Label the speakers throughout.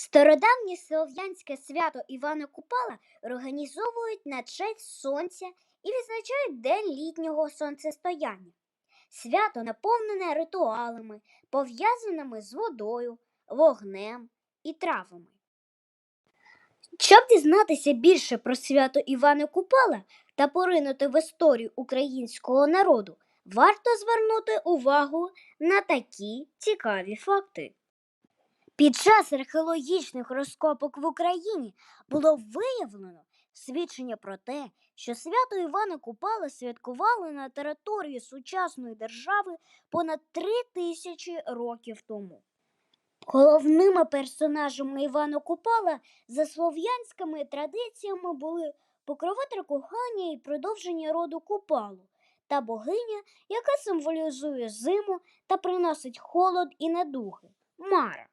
Speaker 1: Стародавнє слов'янське свято Івана Купала організовують на честь сонця і відзначають День літнього сонцестояння. Свято наповнене ритуалами, пов'язаними з водою, вогнем і травами. Щоб дізнатися більше про свято Івана Купала та поринути в історію українського народу, варто звернути увагу на такі цікаві факти. Під час археологічних розкопок в Україні було виявлено свідчення про те, що свято Івана Купала святкували на території сучасної держави понад три тисячі років тому. Головними персонажами Івана Купала за слов'янськими традиціями були покровитель кохання і продовження роду Купалу та богиня, яка символізує зиму та приносить холод і недуги Мара.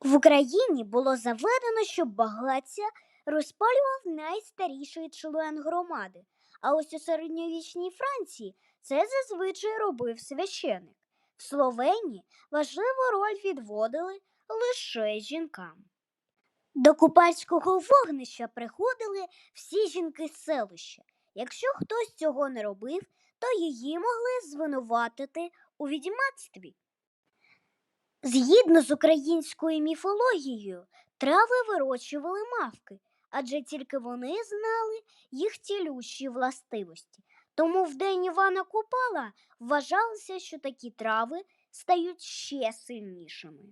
Speaker 1: В Україні було заведено, що багаття розпалював найстаріший член громади, а ось у середньовічній Франції це зазвичай робив священик. В Словенії важливу роль відводили лише жінкам. До купальського вогнища приходили всі жінки з селища. Якщо хтось цього не робив, то її могли звинуватити у відьмацтві. Згідно з українською міфологією, трави вирощували мавки, адже тільки вони знали їх цілющі властивості. Тому в день Івана Купала вважалося, що такі трави стають ще сильнішими.